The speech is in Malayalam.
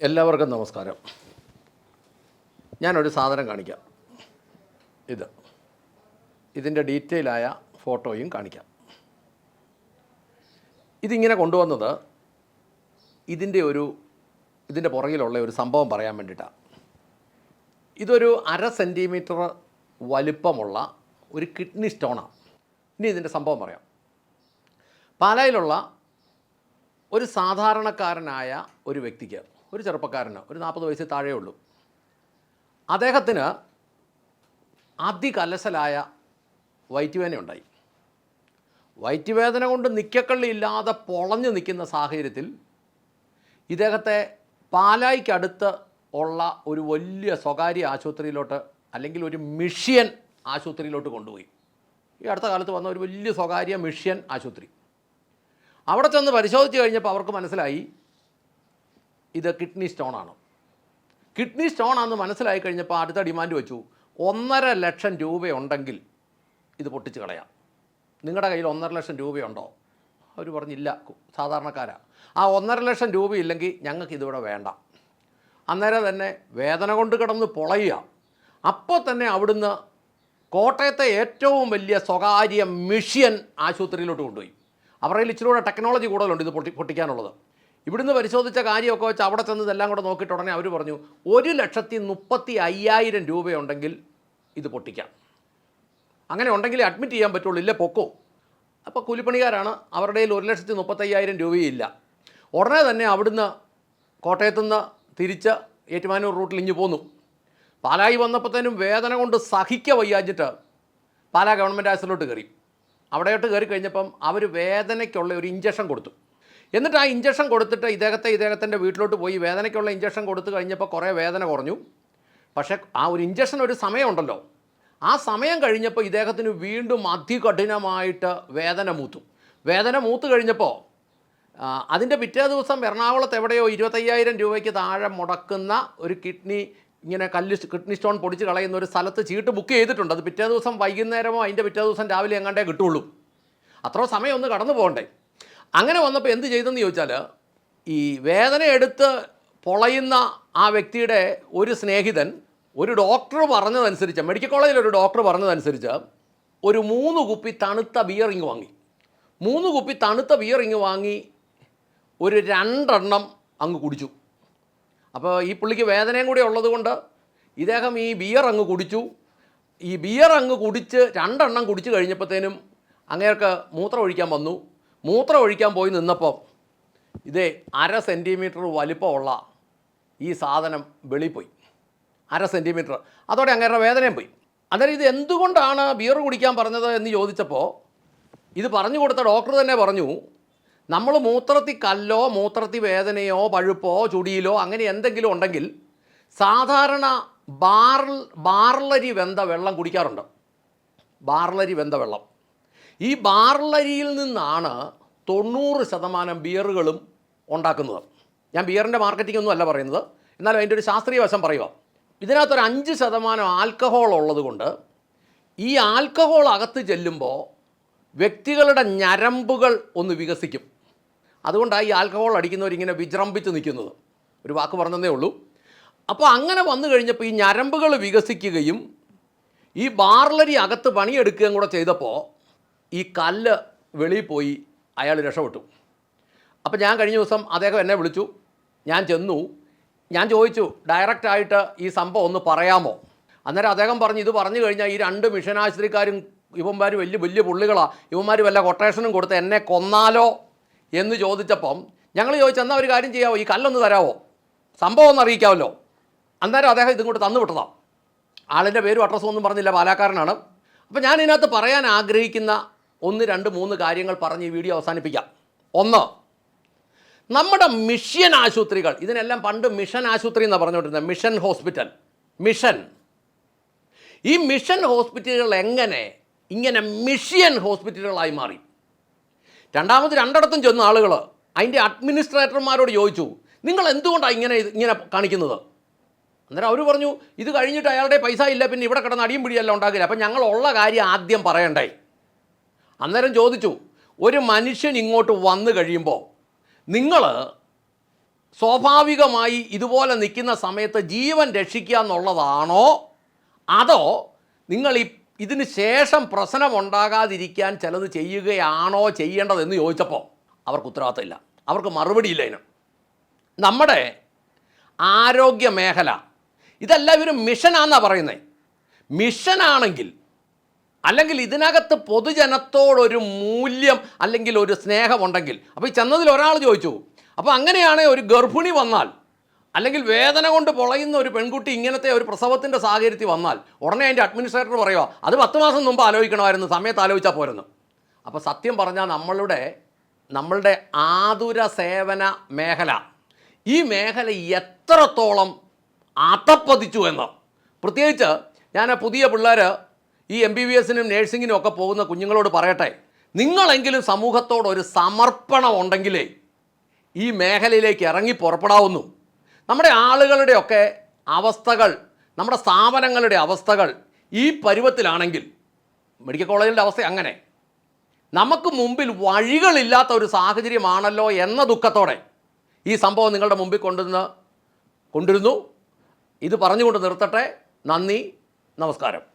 എല്ലാവർക്കും നമസ്കാരം. ഞാനൊരു സാധനം കാണിക്കാം. ഇത്. ഇതിന്റെ ഡീറ്റെയിൽ ആയ ഫോട്ടോയും കാണിക്കാം. ഇതിങ്ങനെ കൊണ്ടുവന്നത് ഇതിന്റെ ഒരു ഇതിന്റെ പുറകിലുള്ള ഒരു സംഭവം പറയാൻ വേണ്ടിയിട്ടാണ് ഇതൊരു അര സെന്റിമീറ്റർ വലിപ്പമുള്ള ഒരു കിഡ്നി സ്റ്റോണാണ് ഇനി ഇതിന്റെ സംഭവം പറയാം. പാലായിലുള്ള ഒരു സാധാരണക്കാരനായ ഒരു വ്യക്തിക്ക് ഒരു ചെറുപ്പക്കാരന് ഒരു നാൽപ്പത് വയസ്സിൽ താഴേ ഉള്ളൂ. അദ്ദേഹത്തിന് അതികലശലായ വയറ്റുവേദന ഉണ്ടായി. വയറ്റുവേദന കൊണ്ട് നിക്കക്കള്ളി ഇല്ലാതെ പൊളഞ്ഞു നിൽക്കുന്ന സാഹചര്യത്തിൽ ഇദ്ദേഹത്തെ പാലായിക്കടുത്ത് ഉള്ള ഒരു വലിയ സ്വകാര്യ ആശുപത്രിയിലോട്ട് അല്ലെങ്കിൽ ഒരു മിഷ്യൻ ആശുപത്രിയിലോട്ട് കൊണ്ടുപോയി. ഈ അടുത്ത കാലത്ത് വന്ന ഒരു വലിയ സ്വകാര്യ മിഷ്യൻ ആശുപത്രി. അവിടെ ചെന്ന് പരിശോധിച്ച് കഴിഞ്ഞപ്പോൾ അവർക്ക് മനസ്സിലായി ഇത് കിഡ്നി സ്റ്റോണാണ്. കിഡ്നി സ്റ്റോൺ ആണെന്ന് മനസ്സിലായി കഴിഞ്ഞപ്പോൾ അടുത്ത ഡിമാൻഡ് വെച്ചു. ഒന്നര ലക്ഷം രൂപയുണ്ടെങ്കിൽ ഇത് പൊട്ടിച്ച് കളയാം. നിങ്ങളുടെ കയ്യിൽ ഒന്നര ലക്ഷം രൂപയുണ്ടോ? അവർ പറഞ്ഞില്ല. സാധാരണക്കാരാണ് ആ ഒന്നര ലക്ഷം രൂപയില്ലെങ്കിൽ ഞങ്ങൾക്ക് ഇതിവിടെ വേണ്ട. അന്നേരം തന്നെ വേദന കൊണ്ട് കിടന്ന് പൊളയുക. അപ്പോൾ തന്നെ അവിടുന്ന് കോട്ടയത്തെ ഏറ്റവും വലിയ സ്വകാര്യ മിഷ്യൻ ആശുപത്രിയിലോട്ട് കൊണ്ടുപോയി. അവരുടെ കൂടെ ടെക്നോളജി കൂടുതലുണ്ട് ഇത് പൊട്ടി പൊട്ടിക്കാനുള്ളത്. ഇവിടുന്ന് പരിശോധിച്ച കാര്യമൊക്കെ വെച്ച് അവിടെ ചെന്ന് ഇതെല്ലാം കൂടെ നോക്കിയിട്ട് ഉടനെ അവർ പറഞ്ഞു ഒരു ലക്ഷത്തി മുപ്പത്തി അയ്യായിരം രൂപയുണ്ടെങ്കിൽ ഇത് പൊട്ടിക്കാം. അങ്ങനെ ഉണ്ടെങ്കിൽ അഡ്മിറ്റ് ചെയ്യാൻ പറ്റുള്ളൂ. ഇല്ല പൊക്കോ. അപ്പോൾ കൂലിപ്പണിക്കാരാണ് അവരുടെ കയ്യിൽ ഒരു ലക്ഷത്തി മുപ്പത്തയ്യായിരം രൂപയില്ല ഉടനെ തന്നെ അവിടുന്ന് കോട്ടയത്തു നിന്ന് തിരിച്ച് ഏറ്റുമാനൂർ റൂട്ടിൽ ഇഞ്ഞു പോന്നു. പാലായി വന്നപ്പോഴത്തേനും വേദന കൊണ്ട് സഹിക്ക വയ്യാഞ്ഞിട്ട് പാലാ ഗവൺമെന്റ് ആശുപത്രിയിലോട്ട് കയറി. അവിടെയോട്ട് കയറി കഴിഞ്ഞപ്പം അവർ വേദനയ്ക്കുള്ള ഒരു ഇഞ്ചക്ഷൻ കൊടുത്തു. എന്നിട്ട് ആ ഇഞ്ചക്ഷൻ കൊടുത്തിട്ട് ഇദ്ദേഹത്തെ ഇദ്ദേഹത്തിന്റെ വീട്ടിലോട്ട് പോയി വേദനയ്ക്കുള്ള ഇഞ്ചക്ഷൻ കൊടുത്തു കഴിഞ്ഞപ്പോൾ കുറേ വേദന കുറഞ്ഞു. പക്ഷേ ആ ഒരു ഇഞ്ചക്ഷൻ ഒരു സമയമുണ്ടല്ലോ. ആ സമയം കഴിഞ്ഞപ്പോൾ ഇദ്ദേഹത്തിന് വീണ്ടും അതികഠിനമായിട്ട് വേദന മൂത്തു. വേദന മൂത്ത് കഴിഞ്ഞപ്പോൾ അതിന്റെ പിറ്റേ ദിവസം എറണാകുളത്ത് എവിടെയോ ഇരുപത്തയ്യായിരം രൂപയ്ക്ക് താഴെ മുടക്കുന്ന ഒരു കിഡ്നി ഇങ്ങനെ കല്ല് കിഡ്നി സ്റ്റോൺ പൊടിച്ച് കളയുന്ന ഒരു സ്ഥലത്ത് ചീട്ട് ബുക്ക് ചെയ്തിട്ടുണ്ട്. അത് പിറ്റേ ദിവസം വൈകുന്നേരമോ അതിന്റെ പിറ്റേ ദിവസം രാവിലെ എങ്ങാണ്ടേ കിട്ടുള്ളൂ. അത്ര സമയം ഒന്ന് കടന്നു പോകണ്ടേ. അങ്ങനെ വന്നപ്പോൾ എന്ത് ചെയ്തെന്ന് ചോദിച്ചാൽ ഈ വേദന എടുത്ത് പൊളയുന്ന ആ വ്യക്തിയുടെ ഒരു സ്നേഹിതൻ ഒരു ഡോക്ടർ പറഞ്ഞതനുസരിച്ച് മെഡിക്കൽ കോളേജിൽ ഒരു ഡോക്ടർ പറഞ്ഞതനുസരിച്ച് ഒരു മൂന്ന് കുപ്പി തണുത്ത ബിയർ ഇങ്ങ് വാങ്ങി. മൂന്ന് കുപ്പി തണുത്ത ബിയർ ഇങ്ങ് വാങ്ങി ഒരു രണ്ടെണ്ണം അങ്ങ് കുടിച്ചു. അപ്പോൾ ഈ പുള്ളിക്ക് വേദനയും കൂടി ഉള്ളതുകൊണ്ട് ഇദ്ദേഹം ഈ ബിയർ അങ്ങ് കുടിച്ചു. ഈ ബിയർ അങ്ങ് കുടിച്ച് രണ്ടെണ്ണം കുടിച്ചു കഴിഞ്ഞപ്പോഴത്തേനും അങ്ങേർക്ക് മൂത്രം ഒഴിക്കാൻ വന്നു. മൂത്രം ഒഴിക്കാൻ പോയി നിന്നപ്പോൾ ഇതേ അര സെന്റിമീറ്റർ വലിപ്പമുള്ള ഈ സാധനം വെളിപ്പോയി പോയി. അര സെന്റിമീറ്റർ അതോടെ അങ്ങേരുടെ വേദനയും പോയി. അന്നേരം ഇത് എന്തുകൊണ്ടാണ് ബിയർ കുടിക്കാൻ പറഞ്ഞത് എന്ന് ചോദിച്ചപ്പോൾ ഇത് പറഞ്ഞു കൊടുത്ത ഡോക്ടർ തന്നെ പറഞ്ഞു നമ്മൾ മൂത്രത്തി കല്ലോ മൂത്രത്തി വേദനയോ പഴുപ്പോ ചുടിയിലോ അങ്ങനെ എന്തെങ്കിലും ഉണ്ടെങ്കിൽ സാധാരണ ബാർ ബാർലരി വെന്ത വെള്ളം കുടിക്കാറുണ്ട്. ബാർലരി വെന്ത വെള്ളം. ഈ ബാർലരിയിൽ നിന്നാണ് തൊണ്ണൂറ് ശതമാനം ബിയറുകളും ഉണ്ടാക്കുന്നത്. ഞാൻ ബിയറിന്റെ മാർക്കറ്റിംഗ് ഒന്നും അല്ല പറയുന്നത്. എന്നാലും അതിന്റെ ഒരു ശാസ്ത്രീയ വശം പറയുക. ഇതിനകത്തൊരു അഞ്ച് ശതമാനം ആൽക്കഹോൾ ഉള്ളതുകൊണ്ട് ഈ ആൽക്കഹോൾ അകത്ത് ചെല്ലുമ്പോൾ വ്യക്തികളുടെ ഞരമ്പുകൾ ഒന്ന് വികസിക്കും. അതുകൊണ്ടാണ് ഈ ആൽക്കഹോൾ അടിക്കുന്നവരിങ്ങനെ വിജൃംഭിച്ച് നിൽക്കുന്നത്. ഒരു വാക്ക് പറഞ്ഞതേ ഉള്ളൂ. അപ്പോൾ അങ്ങനെ വന്നു കഴിഞ്ഞപ്പോൾ ഈ ഞരമ്പുകൾ വികസിക്കുകയും ഈ ബാർലരി അകത്ത് പണിയെടുക്കുകയും കൂടെ ചെയ്തപ്പോൾ ഈ കല്ല് വെളിയിൽ പോയി അയാൾ രക്ഷപ്പെട്ടു. അപ്പോൾ ഞാൻ കഴിഞ്ഞ ദിവസം അദ്ദേഹം എന്നെ വിളിച്ചു. ഞാൻ ചെന്നു. ഞാൻ ചോദിച്ചു ഡയറക്റ്റായിട്ട് ഈ സംഭവം ഒന്ന് പറയാമോ? അന്നേരം അദ്ദേഹം പറഞ്ഞു ഇത് പറഞ്ഞു കഴിഞ്ഞാൽ ഈ രണ്ട് മിഷൻ ആശുപത്രിക്കാരും ഇവന്മാർ വലിയ വലിയ പുള്ളികളാണ് ഇവന്മാർ വല്ല കൊട്ടേഷനും കൊടുത്ത് എന്നെ കൊന്നാലോ? എന്ന് ചോദിച്ചപ്പം ഞങ്ങൾ ചോദിച്ചു എന്നാൽ ഒരു കാര്യം ചെയ്യാമോ ഈ കല്ലൊന്ന് തരാമോ സംഭവം ഒന്ന് അറിയിക്കാമല്ലോ അന്നേരം അദ്ദേഹം ഇതും കൂടെ തന്നു വിട്ടതാണ് ആളിന്റെ പേരും അഡ്രസ്സും ഒന്നും പറഞ്ഞില്ല പാലാക്കാരനാണ്. അപ്പോൾ ഞാൻ ഇതിനകത്ത് പറയാൻ ആഗ്രഹിക്കുന്ന ഒന്ന് രണ്ട് മൂന്ന് കാര്യങ്ങൾ പറഞ്ഞ് ഈ വീഡിയോ അവസാനിപ്പിക്കാം. ഒന്ന് നമ്മുടെ മിഷൻ ആശുപത്രികൾ ഇതിനെല്ലാം പണ്ട് മിഷൻ ആശുപത്രി എന്നാണ് പറഞ്ഞുകൊണ്ടിരുന്നത് മിഷൻ ഹോസ്പിറ്റൽ മിഷൻ. ഈ മിഷൻ ഹോസ്പിറ്റലുകൾ എങ്ങനെ ഇങ്ങനെ മിഷ്യൻ ഹോസ്പിറ്റലുകളായി മാറി? രണ്ടാമത് രണ്ടിടത്തും ചെന്ന ആളുകൾ അതിന്റെ അഡ്മിനിസ്ട്രേറ്റർമാരോട് ചോദിച്ചു നിങ്ങൾ എന്തുകൊണ്ടാണ് ഇങ്ങനെ ഇങ്ങനെ കാണിക്കുന്നത്? അന്നേരം അവർ പറഞ്ഞു ഇത് കഴിഞ്ഞിട്ട് അയാളുടെ പൈസ ഇല്ല പിന്നെ ഇവിടെ കിടന്ന് അടിയും പിടിയല്ല ഉണ്ടാക്കില്ല അപ്പം ഞങ്ങൾ ഉള്ള കാര്യം ആദ്യം പറയണ്ടേ? അന്നേരം ചോദിച്ചു ഒരു മനുഷ്യൻ ഇങ്ങോട്ട് വന്നു കഴിയുമ്പോൾ നിങ്ങൾ സ്വാഭാവികമായി ഇതുപോലെ നിൽക്കുന്ന സമയത്ത് ജീവൻ രക്ഷിക്കുക എന്നുള്ളതാണോ? അതോ നിങ്ങൾ ഈ ഇതിന് ശേഷം പ്രശ്നമുണ്ടാകാതിരിക്കാൻ ചിലത് ചെയ്യുകയാണോ ചെയ്യേണ്ടതെന്ന് ചോദിച്ചപ്പോൾ അവർക്ക് ഉത്തരവാദിത്തമില്ല. അവർക്ക് മറുപടിയില്ല ഇതിന് നമ്മുടെ ആരോഗ്യ മേഖല ഇതെല്ലാം ഒരു മിഷനാണെന്നാണ് പറയുന്നത് മിഷനാണെങ്കിൽ അല്ലെങ്കിൽ ഇതിനകത്ത് പൊതുജനത്തോടൊരു മൂല്യം അല്ലെങ്കിൽ ഒരു സ്നേഹമുണ്ടെങ്കിൽ. അപ്പോൾ ഈ ചെന്നതിൽ ഒരാൾ ചോദിച്ചു അപ്പോൾ അങ്ങനെയാണ് ഒരു ഗർഭിണി വന്നാൽ അല്ലെങ്കിൽ വേദന കൊണ്ട് പൊളയുന്ന ഒരു പെൺകുട്ടി ഇങ്ങനത്തെ ഒരു പ്രസവത്തിന്റെ സാഹചര്യത്തിൽ വന്നാൽ ഉടനെ അതിന്റെ അഡ്മിനിസ്ട്രേറ്റർ പറയുക അത് പത്ത് മാസം മുമ്പ് ആലോചിക്കണമായിരുന്നു സമയത്ത് ആലോചിച്ചാൽ പോരുന്നു. അപ്പോൾ സത്യം പറഞ്ഞാൽ നമ്മളുടെ നമ്മളുടെ ആതുര സേവന മേഖല ഈ മേഖല എത്രത്തോളം അതപ്പതിച്ചു എന്ന്. പ്രത്യേകിച്ച് ഞാൻ പുതിയ പിള്ളേർ ഈ എം ബി ബി എസിനും നേഴ്സിങ്ങിനും ഒക്കെ പോകുന്ന കുഞ്ഞുങ്ങളോട് പറയട്ടെ നിങ്ങളെങ്കിലും സമൂഹത്തോട് ഒരു സമർപ്പണം ഉണ്ടെങ്കിലേ ഈ മേഖലയിലേക്ക് ഇറങ്ങി പുറപ്പെടാവുന്നു. നമ്മുടെ ആളുകളുടെയൊക്കെ അവസ്ഥകൾ നമ്മുടെ സ്ഥാപനങ്ങളുടെ അവസ്ഥകൾ ഈ പരുവത്തിലാണെങ്കിൽ മെഡിക്കൽ കോളേജിന്റെ അവസ്ഥ അങ്ങനെ. നമുക്ക് മുമ്പിൽ വഴികളില്ലാത്ത ഒരു സാഹചര്യമാണല്ലോ എന്ന ദുഃഖത്തോടെ ഈ സംഭവം നിങ്ങളുടെ മുമ്പിൽ കൊണ്ടുവന്ന് കൊണ്ടിരുന്നു ഇത് പറഞ്ഞുകൊണ്ട് നിർത്തട്ടെ. നന്ദി. നമസ്കാരം.